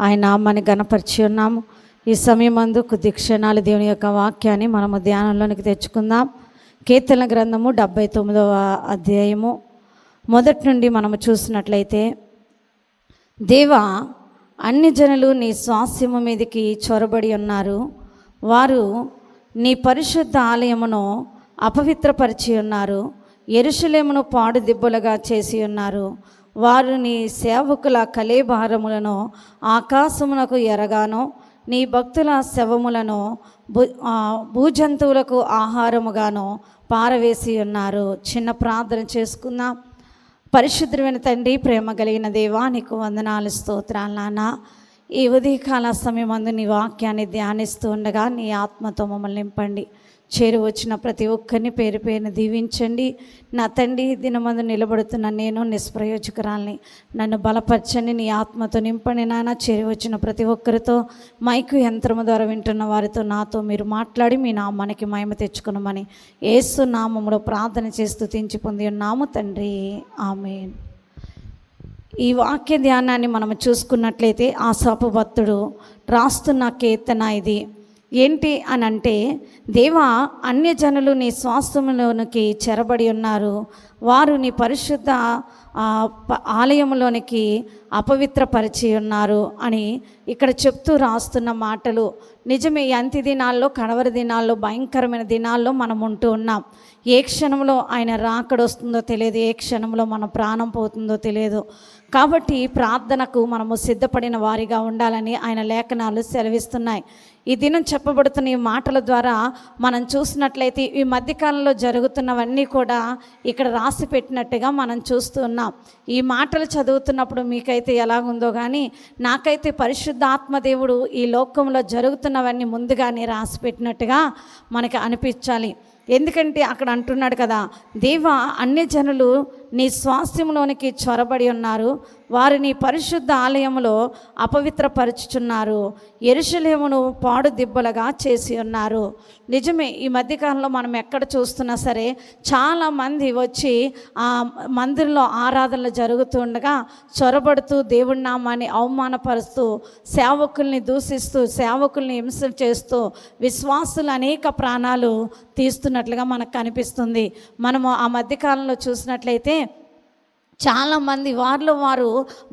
ఆయన నామాన్ని గణపరిచి ఉన్నాము. ఈ సమయం అందుకు కొద్ది దేవుని యొక్క వాక్యాన్ని మనము ధ్యానంలోనికి తెచ్చుకుందాం. కీర్తన గ్రంథము డెబ్బై తొమ్మిదవ అధ్యాయము. మొదటి నుండి మనము చూసినట్లయితే దేవా అన్ని జనులు నీ స్వాస్యము మీదకి చొరబడి ఉన్నారు. వారు నీ పరిశుద్ధ ఆలయమును అపవిత్రపరిచి ఉన్నారు. ఎరుషులేమును పాడు దిబ్బలుగా చేసి ఉన్నారు. వారు నీ సేవకుల కలేభారములను ఆకాశమునకు ఎరగాను నీ భక్తుల శవములను భూ భూజంతువులకు ఆహారముగాను పారవేసి ఉన్నారు. చిన్న ప్రార్థన చేసుకుందాం. పరిశుద్ధమైన తండ్రి ప్రేమ కలిగిన దేవా నీకు వందనాలు స్తోత్రాలు నాన్న. ఈ ఉదయకాల సమయం అందు నీ వాక్యాన్ని ధ్యానిస్తూ ఉండగా నీ ఆత్మతో మమ్మల్ని నింపండి. చేరువచ్చిన ప్రతి ఒక్కరిని పేరు పేరుని దీవించండి. నా తండ్రి దినమందు నిలబడుతున్న నేను నిష్ప్రయోజకురాల్ని. నన్ను బలపరచండి నీ ఆత్మతో నింపండి నాన్న చేరువచ్చిన ప్రతి ఒక్కరితో మైకు యంత్రము ద్వారా వింటున్న వారితో నాతో మీరు మాట్లాడి మీ నామానికి మహిమ తెచ్చుకున్నామని ఏసు నామములో ప్రార్థన చేస్తూ తించి పొంది ఉన్నాము తండ్రి. ఆమెన్. ఈ వాక్య ధ్యానాన్ని మనం చూసుకున్నట్లయితే ఆశాపు భక్తుడు రాస్తున్న కీర్తన ఇది. ఏంటి అని అంటే దేవా అన్యజనులు నీ స్వాస్థ్యంలోనికి చెరబడి ఉన్నారు. వారు నీ పరిశుద్ధ ప- ఆలయంలోనికి అపవిత్రపరిచి ఉన్నారు అని ఇక్కడ చెప్తూ రాస్తున్న మాటలు. నిజమే అంతి దినాల్లో కడవరి దినాల్లో భయంకరమైన దినాల్లో మనం ఉంటూ ఉన్నాం. ఏ క్షణంలో ఆయన రాకడొస్తుందో తెలియదు ఏ క్షణంలో మన ప్రాణం పోతుందో తెలియదు. కాబట్టి ప్రార్థనకు మనము సిద్ధపడిన వారిగా ఉండాలని ఆయన లేఖనాలు సెలవిస్తున్నాయి. ఈ దినం చెప్పబడుతున్న ఈ మాటల ద్వారా మనం చూసినట్లయితే ఈ మధ్యకాలంలో జరుగుతున్నవన్నీ కూడా ఇక్కడ రాసి పెట్టినట్టుగా మనం చూస్తున్నాం ఈ మాటలు చదువుతున్నప్పుడు మీకైతే ఎలాగుందో కానీ నాకైతే పరిశుద్ధాత్మదేవుడు ఈ లోకంలో జరుగుతున్నవన్నీ ముందుగానే రాసి పెట్టినట్టుగా మనకి అనిపించాలి. ఎందుకంటే అక్కడ అంటున్నాడు కదా దేవా అన్ని జనులు నీ స్వాస్థ్యంలోనికి చొరబడి ఉన్నారు. వారు నీ పరిశుద్ధ ఆలయంలో అపవిత్రపరుచుచున్నారు. ఎరుషలేమును పాడు దిబ్బలుగా చేసి ఉన్నారు. నిజమే ఈ మధ్యకాలంలో మనం ఎక్కడ చూస్తున్నా సరే చాలామంది వచ్చి ఆ మందిరంలో ఆరాధనలు జరుగుతుండగా చొరబడుతూ దేవుడి నామాన్ని అవమానపరుస్తూ సేవకుల్ని దూషిస్తూ సేవకుల్ని హింస చేస్తూ విశ్వాసులు అనేక ప్రాణాలు తీస్తున్నట్లుగా మనకు కనిపిస్తుంది. మనము ఆ మధ్యకాలంలో చూసినట్లయితే చాలామంది వారిలో వారు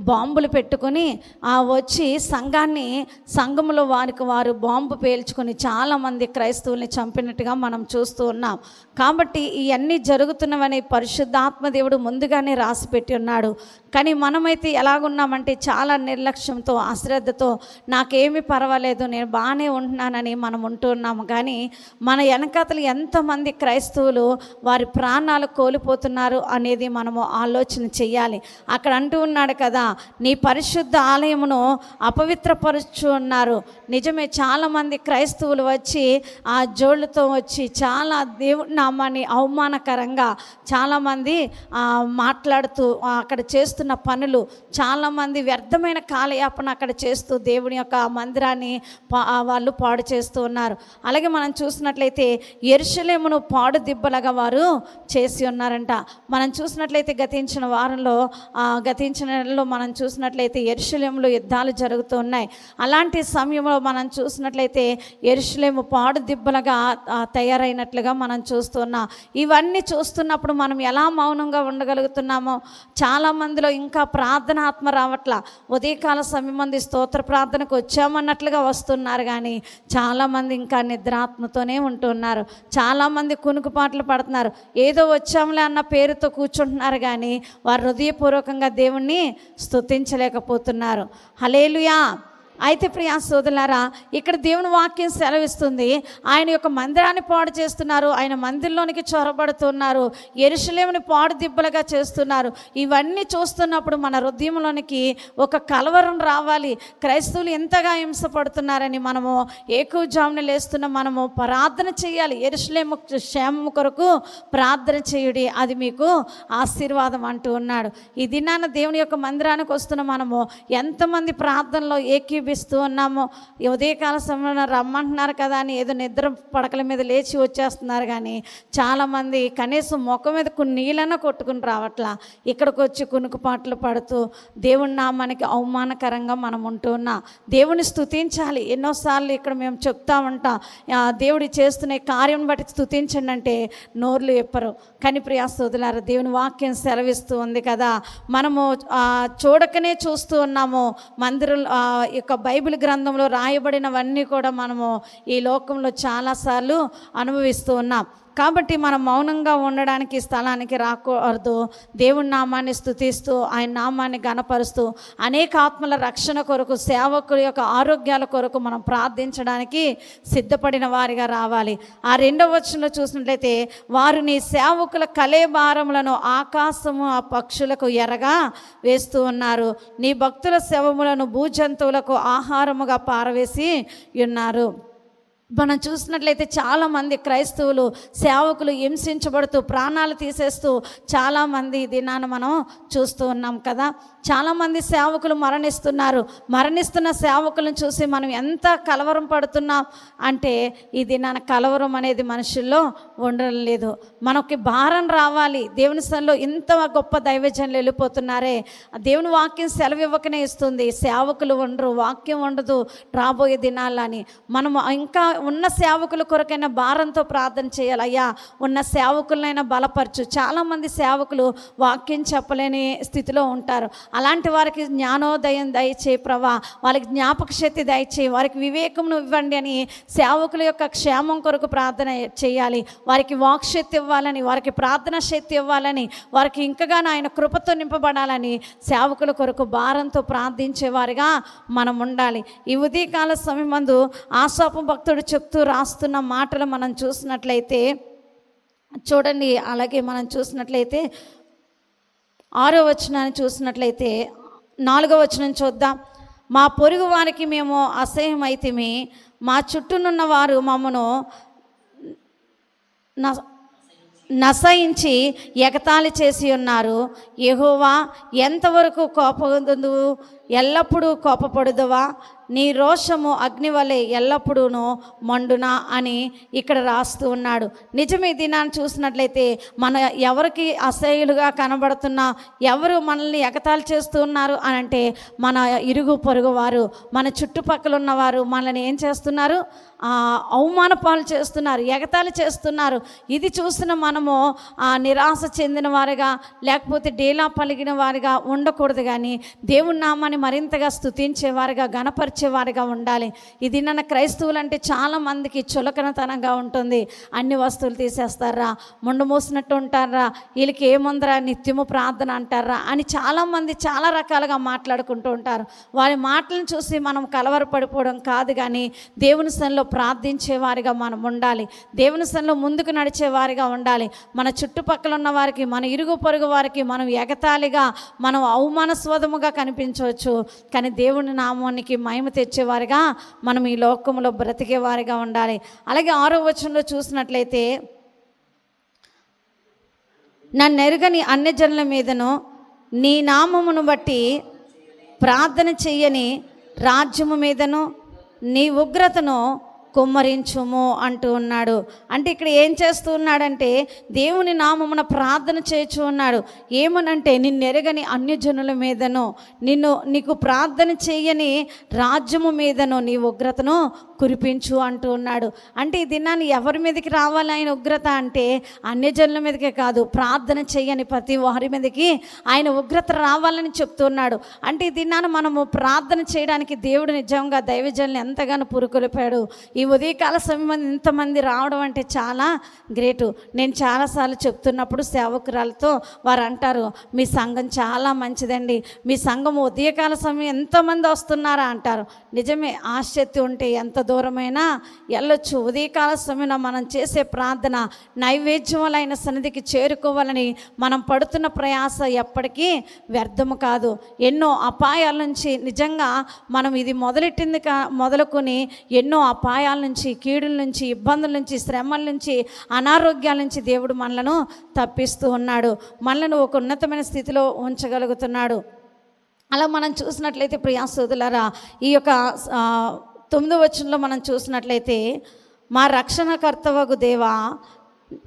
బాంబులు పెట్టుకొని ఆ వచ్చి సంఘాన్ని సంఘంలో వారికి వారు బాంబు పేల్చుకొని చాలామంది క్రైస్తవుల్ని చంపినట్టుగా మనం చూస్తూ ఉన్నాం. కాబట్టి ఇవన్నీ జరుగుతున్నవని పరిశుద్ధాత్మ దేవుడు ముందుగానే రాసి పెట్టి ఉన్నాడు. కానీ మనమైతే ఎలాగున్నామంటే చాలా నిర్లక్ష్యంతో అశ్రద్ధతో నాకేమి పర్వాలేదు నేను బాగానే ఉంటున్నానని మనం ఉంటున్నాము కానీ మన వెనకాతలు ఎంతమంది క్రైస్తవులు వారి ప్రాణాలు కోల్పోతున్నారు అనేది మనము ఆలోచన చెయ్యాలి. అక్కడ అంటూ ఉన్నాడు కదా నీ పరిశుద్ధ ఆలయమును అపవిత్రపరుచు ఉన్నారు నిజమే చాలామంది క్రైస్తవులు వచ్చి ఆ జోళ్ళతో వచ్చి చాలా దేవుడి నామాన్ని అవమానకరంగా చాలామంది మాట్లాడుతూ అక్కడ చేస్తున్న పనులు చాలామంది వ్యర్థమైన కాలయాపన అక్కడ చేస్తూ దేవుని యొక్క మందిరాన్ని పా- వాళ్ళు పాడు చేస్తూ ఉన్నారు. అలాగే మనం చూసినట్లయితే ఎరుషలేమును పాడు దిబ్బలగా వారు చేసి ఉన్నారంట. మనం చూసినట్లయితే గతించిన వారంలో గతించిన నెలలో మనం చూసినట్లయితే ఎరుషలేములో యుద్ధాలు జరుగుతూ ఉన్నాయి. అలాంటి సమయంలో మనం చూసినట్లయితే ఎరుషలేము పాడు దిబ్బలుగా తయారైనట్లుగా మనం చూస్తున్నాం ఇవన్నీ చూస్తున్నప్పుడు మనం ఎలా మౌనంగా ఉండగలుగుతున్నామో చాలా మందిలో ఇంకా ప్రార్థన ఆత్మ రావట్లా. ఉదయకాల సమయం మంది స్తోత్ర ప్రార్థనకు వచ్చామన్నట్లుగా వస్తున్నారు కానీ చాలామంది ఇంకా నిద్రాత్మతోనే ఉంటున్నారు. చాలామంది కునుకుపాట్లు పడుతున్నారు. ఏదో వచ్చాంలే అన్న పేరుతో కూర్చుంటున్నారు కానీ వారు హృదయపూర్వకంగా దేవుణ్ణి స్తుతించలేకపోతున్నారు. హలేలుయా అయితే ప్రియా సోదరులారా ఇక్కడ దేవుని వాక్యం సెలవిస్తుంది. ఆయన యొక్క మందిరాన్ని పాడు చేస్తున్నారు. ఆయన మందిరంలోనికి చొరబడుతున్నారు. ఎరుషలేముని పాడు దిబ్బలుగా చేస్తున్నారు. ఇవన్నీ చూస్తున్నప్పుడు మన హృదయంలోనికి ఒక కలవరం రావాలి. క్రైస్తవులు ఎంతగా హింసపడుతున్నారని మనము ఏకూజామున లేస్తున్న మనము ప్రార్థన చేయాలి. ఎరుషలేము క్షేమము కొరకు ప్రార్థన చేయుడి అది మీకు ఆశీర్వాదం అంటూ ఉన్నాడు. ఈ దినాన దేవుని యొక్క మందిరానికి వస్తున్న మనము ఎంతమంది ప్రార్థనలో ఏకీ చూపిస్తూ ఉన్నాము. ఉదయకాల సమయంలో రమ్మంటున్నారు కదా అని ఏదో నిద్ర పడకల మీద లేచి వచ్చేస్తున్నారు కానీ చాలామంది కనీసం ముఖం మీద కొన్ని నీళ్ళన కొట్టుకుని రావట్లా. ఇక్కడికి వచ్చి కునుకు పాటలు పడుతూ దేవుని నామానికి అవమానకరంగా మనం ఉంటూ ఉన్నాం. దేవుని స్థుతించాలి ఎన్నోసార్లు ఇక్కడ మేము చెప్తా ఉంటాం. దేవుడి చేస్తున్న కార్యం బట్టి స్తుతించండి అంటే నోర్లు ఎప్పరు కానీ ప్రియా సోదరులారా దేవుని వాక్యం సెలవిస్తూ ఉంది కదా. మనము చూడకనే చూస్తూ ఉన్నాము. మందిరం యొక్క బైబిల్ గ్రంథంలో రాయబడినవన్నీ కూడా మనము ఈ లోకంలో చాలాసార్లు అనుభవిస్తూ ఉన్నాం. కాబట్టి మనం మౌనంగా ఉండడానికి స్థలానికి రాకూడదు. దేవుని నామాన్ని స్థుతిస్తూ ఆయన నామాన్ని గనపరుస్తూ అనేక ఆత్మల రక్షణ కొరకు సేవకుల యొక్క ఆరోగ్యాల కొరకు మనం ప్రార్థించడానికి సిద్ధపడిన వారిగా రావాలి. ఆ రెండవ వచనంలో చూసినట్లయితే వారు నీ సేవకుల కలేభారములను ఆకాశము ఆ పక్షులకు ఎరగా వేస్తూ ఉన్నారు. నీ భక్తుల శవములను భూజంతువులకు ఆహారముగా పారవేసి ఉన్నారు. మనం చూసినట్లయితే చాలామంది క్రైస్తవులు సేవకులు హింసించబడుతూ ప్రాణాలు తీసేస్తూ చాలామంది దినాన్ని మనం చూస్తూ ఉన్నాం కదా. చాలామంది సేవకులు మరణిస్తున్నారు. మరణిస్తున్న సేవకులను చూసి మనం ఎంత కలవరం పడుతున్నాం అంటే ఈ దినాన కలవరం అనేది మనుషుల్లో ఉండడం లేదు. మనకి భారం రావాలి. దేవుని స్థలంలో ఇంత గొప్ప దైవజనులు వెళ్ళిపోతున్నారే. దేవుని వాక్యం సెలవివ్వకనే ఇస్తుంది. సేవకులు ఉండరు వాక్యం ఉండదు రాబోయే దినాలని మనము ఇంకా ఉన్న సేవకుల కొరకైనా భారంతో ప్రార్థన చేయాలి. అయ్యా ఉన్న సేవకులనైనా బలపరచు. చాలామంది సేవకులు వాక్యం చెప్పలేని స్థితిలో ఉంటారు. అలాంటి వారికి జ్ఞానోదయం దయచేయి ప్రభా. వాళ్ళకి జ్ఞాపక శక్తి దయచేయి. వారికి వివేకమును ఇవ్వండి అని సేవకుల యొక్క క్షేమం కొరకు ప్రార్థన చేయాలి. వారికి వాక్ శక్తి ఇవ్వాలని వారికి ప్రార్థన శక్తి ఇవ్వాలని వారికి ఇంకగానో ఆయన కృపతో నింపబడాలని సేవకుల కొరకు భారంతో ప్రార్థించేవారిగా మనం ఉండాలి. ఈ ఉదయకాల సమయం మందు ఆశాపం భక్తుడు చెప్తూ రాస్తున్న మాటలు మనం చూసినట్లయితే చూడండి అలాగే మనం చూసినట్లయితే ఆరో వచనాన్ని చూసినట్లయితే నాలుగో వచనం చూద్దాం. మా పొరుగు వారికి మేము అయితేమి మా చుట్టూనున్న వారు మమ్మను న నసయించి ఎగతాళి చేసి ఉన్నారు. ఎహోవా ఎంతవరకు కోపదు ఎల్లప్పుడూ కోపపడుదువా? నీ రోషము అగ్ని వలె ఎల్లప్పుడూను మండునా? అని ఇక్కడ రాస్తూ ఉన్నాడు. నిజమే దినాన్ని చూసినట్లయితే మన ఎవరికి అసహ్యులుగా కనబడుతున్నా ఎవరు మనల్ని ఎగతాళి చేస్తూ ఉన్నారు అని అంటే మన ఇరుగు పొరుగు వారు మన చుట్టుపక్కల ఉన్నవారు మనల్ని ఏం చేస్తున్నారు? అవమాన పాలు చేస్తున్నారు ఎగతాళి చేస్తున్నారు. ఇది చూసిన మనము నిరాశ చెందిన వారిగా లేకపోతే డేలా పలిగిన వారిగా ఉండకూడదు కానీ దేవుని నామాన్ని మరింతగా స్తుతించేవారిగా గణపరిచేవారిగా ఉండాలి. ఇది నన్న క్రైస్తవులు అంటే చాలా మందికి చులకనతనంగా ఉంటుంది. అన్ని వస్తువులు తీసేస్తారా? ముండు మూసినట్టు ఉంటారా? వీళ్ళకి ఏముందరా నిత్యము ప్రార్థన అంటారా? అని చాలామంది చాలా రకాలుగా మాట్లాడుకుంటూ ఉంటారు. వారి మాటలను చూసి మనం కలవరపడిపోవడం కాదు కానీ దేవుని సన్లో ప్రార్థించేవారిగా మనం ఉండాలి. దేవుని సన్లో ముందుకు నడిచేవారిగా ఉండాలి. మన చుట్టుపక్కల ఉన్న వారికి మన ఇరుగు పొరుగు వారికి మనం ఎగతాళిగా మనం అవమానస్వదముగా కనిపించవచ్చు. కానీ దేవుని నామానికి మహిమ తెచ్చేవారిగా మనం ఈ లోకంలో బ్రతికేవారిగా ఉండాలి. అలాగే ఆరో వచనంలో చూసినట్లయితే నన్ను ఎరుగని అన్యజనుల మీదను నీ నామమును బట్టి ప్రార్థన చెయ్యని రాజ్యము మీదను నీ ఉగ్రతను కుమ్మరించుము అంటూ ఉన్నాడు. అంటే ఇక్కడ ఏం చేస్తూ ఉన్నాడంటే దేవుని నామమున ప్రార్థన చేయొచ్చు ఉన్నాడు. ఏమనంటే నిన్ను ఎరగని అన్యజనుల మీదను నిన్ను నీకు ప్రార్థన చేయని రాజ్యము మీదను నీ ఉగ్రతను కురిపించు అంటూ ఉన్నాడు. అంటే ఈ దినాన్ని ఎవరి మీదకి రావాలి ఆయన ఉగ్రత అంటే అన్యజనుల మీదకే కాదు ప్రార్థన చేయని ప్రతి వారి మీదకి ఆయన ఉగ్రత రావాలని చెప్తున్నాడు అంటే ఈ దినాన్ని మనము ప్రార్థన చేయడానికి దేవుడు నిజంగా దైవజనులు ఎంతగానో పురుకొలిపాడు. ఈ ఉదయకాల సమయం ఇంతమంది రావడం అంటే చాలా గ్రేటు. నేను చాలాసార్లు చెప్తున్నప్పుడు సేవకురాలతో వారు అంటారు మీ సంఘం చాలా మంచిదండి. మీ సంఘం ఉదయకాల సమయం ఎంతమంది వస్తున్నారా? అంటారు. నిజమే ఆసక్తి ఉంటే ఎంత దూరమైనా వెళ్ళొచ్చు ఉదయకాల సమయంలో మనం చేసే ప్రార్థన నైవేద్యములైన సన్నిధికి చేరుకోవాలని మనం పడుతున్న ప్రయాస ఎప్పటికీ వ్యర్థము కాదు. ఎన్నో అపాయాల నుంచి నిజంగా మనం ఇది మొదలెట్టింది కా మొదలుకొని ఎన్నో అపాయాల నుంచి కీడుల నుంచి ఇబ్బందుల నుంచి శ్రమల నుంచి అనారోగ్యాల నుంచి దేవుడు మనలను తప్పిస్తూ ఉన్నాడు. మనలను ఒక ఉన్నతమైన స్థితిలో ఉంచగలుగుతున్నాడు. అలా మనం చూసినట్లయితే ప్రియా సోదరులారా ఈ యొక్క తొమ్మిదో వచనంలో మనం చూసినట్లయితే మా రక్షణకర్తవగు దేవా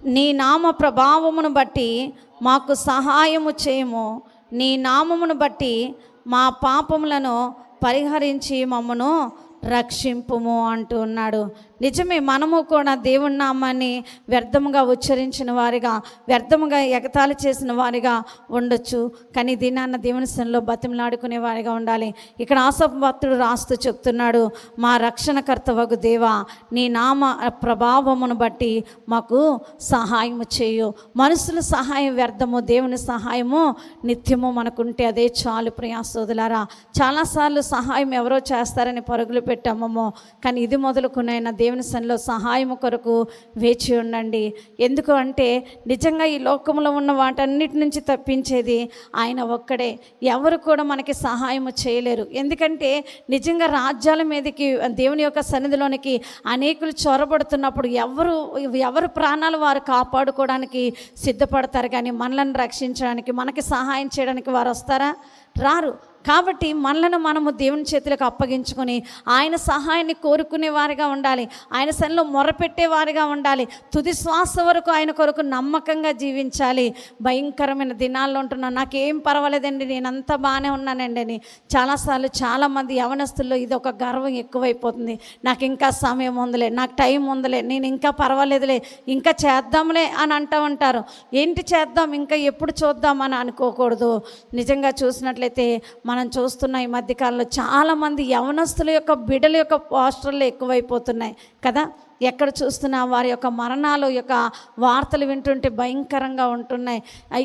నీ నామ ప్రభావమును బట్టి మాకు సహాయము చేయము. నీ నామమును బట్టి మా పాపములను పరిహరించి మమ్మను రక్షింపుము అంటూ ఉన్నాడు. నిజమే మనము కూడా దేవుని నామాన్ని వ్యర్థముగా ఉచ్చరించిన వారిగా వ్యర్థముగా ఎగతాళి చేసిన వారిగా ఉండొచ్చు. కానీ దినాన్న దేవుని సన్నిలో బతిమలాడుకునే వారిగా ఉండాలి. ఇక్కడ ఆసభక్తుడు రాస్తూ చెప్తున్నాడు మా రక్షణకర్త వగు దేవా నీ నామ ప్రభావమును బట్టి మాకు సహాయము చేయు. మనుషుల సహాయం వ్యర్థము దేవుని సహాయము నిత్యము మనకుంటే అదే చాలు ప్రయాసోదులారా చాలాసార్లు సహాయం ఎవరో చేస్తారని పరుగులు పెట్టామమ్మో కానీ ఇది మొదలుకునైనా దేవుని సన్నిలో సహాయము కొరకు వేచి ఉండండి. ఎందుకు అంటే నిజంగా ఈ లోకంలో ఉన్న వాటన్నిటి నుంచి తప్పించేది ఆయన ఒక్కడే. ఎవరు కూడా మనకి సహాయము చేయలేరు. ఎందుకంటే నిజంగా రాజ్యాల మీదకి దేవుని యొక్క సన్నిధిలోనికి అనేకులు చొరబడుతున్నప్పుడు ఎవరు ఎవరు ప్రాణాలు వారు కాపాడుకోవడానికి సిద్ధపడతారు కానీ మనలను రక్షించడానికి మనకి సహాయం చేయడానికి వారు వస్తారా? రారు. కాబట్టి మనలను మనము దేవుని చేతులకు అప్పగించుకొని ఆయన సహాయాన్ని కోరుకునే వారిగా ఉండాలి. ఆయన సన్నిలో మొరపెట్టే వారిగా ఉండాలి. తుది శ్వాస వరకు ఆయన కొరకు నమ్మకంగా జీవించాలి. భయంకరమైన దినాల్లో ఉంటున్నాను. నాకేం పర్వాలేదండి. నేనంతా బాగానే ఉన్నానండి అని చాలాసార్లు చాలామంది యవనస్తుల్లో ఇది ఒక గర్వం ఎక్కువైపోతుంది. నాకు ఇంకా సమయం ఉందిలే నాకు టైం ఉందిలే నేను ఇంకా పర్వాలేదులే ఇంకా చేద్దాంలే అని అంటూ ఉంటారు. ఏంటి చేద్దాం? ఇంకా ఎప్పుడు చూద్దాం అని అనుకోకూడదు. నిజంగా చూసినట్లయితే మన చూస్తున్న ఈ మధ్యకాలంలో చాలామంది యవనస్తుల యొక్క బిడల యొక్క పోస్టర్లు ఎక్కువైపోతున్నాయి కదా? ఎక్కడ చూస్తున్నా వారి యొక్క మరణాలు యొక్క వార్తలు వింటుంటే భయంకరంగా ఉంటున్నాయి.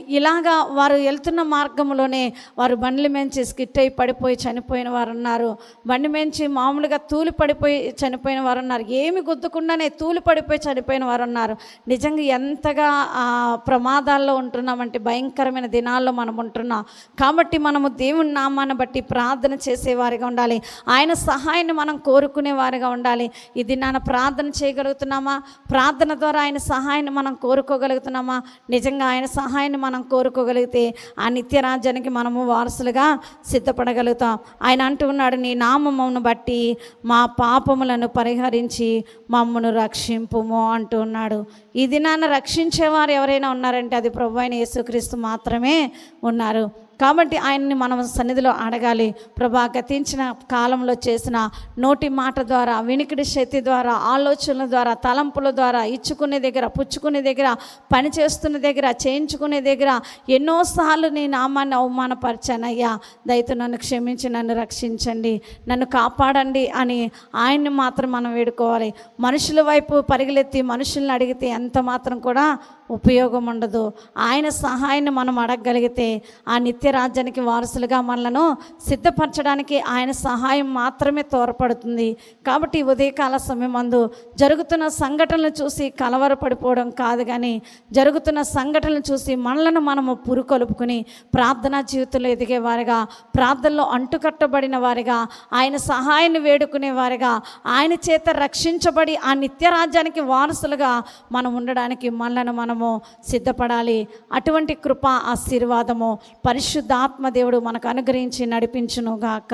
ఇలాగా వారు వెళ్తున్న మార్గంలోనే వారు బండ్లు మెంచి స్కిట్ అయి పడిపోయి చనిపోయిన వారు ఉన్నారు బండి మెంచి మామూలుగా తూలి పడిపోయి చనిపోయిన వారు ఉన్నారు ఏమి గుద్దుకుండానే తూలి పడిపోయి చనిపోయిన వారు ఉన్నారు నిజంగా ఎంతగా ప్రమాదాల్లో ఉంటున్నామంటే భయంకరమైన దినాల్లో మనం ఉంటున్నాం. కాబట్టి మనము దేవుని నామాన్ని బట్టి ప్రార్థన చేసేవారిగా ఉండాలి. ఆయన సహాయాన్ని మనం కోరుకునే వారిగా ఉండాలి. ఇది నాన్న ప్రార్థన చేయగలుగుతున్నామా? ప్రార్థన ద్వారా ఆయన సహాయాన్ని మనం కోరుకోగలుగుతున్నామా? నిజంగా ఆయన సహాయాన్ని మనం కోరుకోగలిగితే ఆ నిత్య రాజ్యానికి మనము వారసులుగా సిద్ధపడగలుగుతాం. ఆయన అంటున్నాడు నీ నామమును బట్టి మా పాపములను పరిహరించి మమ్మను రక్షింపుము అంటూ ఉన్నాడు. ఈ దినాన రక్షించేవారు ఎవరైనా ఉన్నారంటే అది ప్రభు అయిన యేసుక్రీస్తు మాత్రమే ఉన్నారు. కాబట్టి ఆయన్ని మనం సన్నిధిలో అడగాలి. ప్రభా గతించిన కాలంలో చేసిన నోటి మాట ద్వారా వినికిడి శక్తి ద్వారా ఆలోచనల ద్వారా తలంపుల ద్వారా ఇచ్చుకునే దగ్గర పుచ్చుకునే దగ్గర పని చేస్తున్న దగ్గర చేయించుకునే దగ్గర ఎన్నోసార్లు నీ నామాన్ని అవమానపరిచానయ్యా. దయతో నన్ను క్షమించి నన్ను రక్షించండి నన్ను కాపాడండి అని ఆయన్ని మాత్రం మనం వేడుకోవాలి. మనుషుల వైపు పరిగెత్తి మనుషుల్ని అడిగితే ఎంత మాత్రం కూడా ఉపయోగం ఉండదు ఆయన సహాయాన్ని మనం అడగగలిగితే ఆ నిత్య రాజ్యానికి వారసులుగా మనలను సిద్ధపరచడానికి ఆయన సహాయం మాత్రమే తోడ్పడుతుంది. కాబట్టి ఉదయకాల సమయం అందు జరుగుతున్న సంఘటనలు చూసి కలవరపడిపోవడం కాదు కానీ జరుగుతున్న సంఘటనలు చూసి మనలను మనము పురుకొలుపుకుని ప్రార్థనా జీవితంలో ఎదిగే వారిగా ప్రార్థనలో అంటుకట్టబడిన వారిగా ఆయన సహాయాన్ని వేడుకునే వారిగా ఆయన చేత రక్షించబడి ఆ నిత్య రాజ్యానికి వారసులుగా మనం ఉండడానికి మనలను మనము సిద్ధపడాలి. అటువంటి కృప ఆశీర్వాదము పరిశుద్ధాత్మ దేవుడు మనకు అనుగ్రహించి నడిపించును గాక.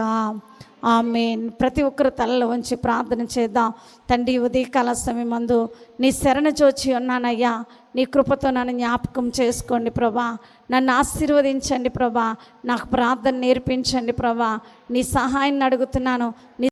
ప్రతి ఒక్కరు తలలో ఉంచి ప్రార్థన చేద్దాం. తండ్రి ఉదయకాల సమయమందు నీ శరణ జోచి ఉన్నానయ్యా. నీ కృపతో నన్ను జ్ఞాపకం చేసుకోండి ప్రభా. నన్ను ఆశీర్వదించండి ప్రభా. నాకు ప్రార్థన నేర్పించండి ప్రభా. నీ సహాయాన్ని అడుగుతున్నాను. నీ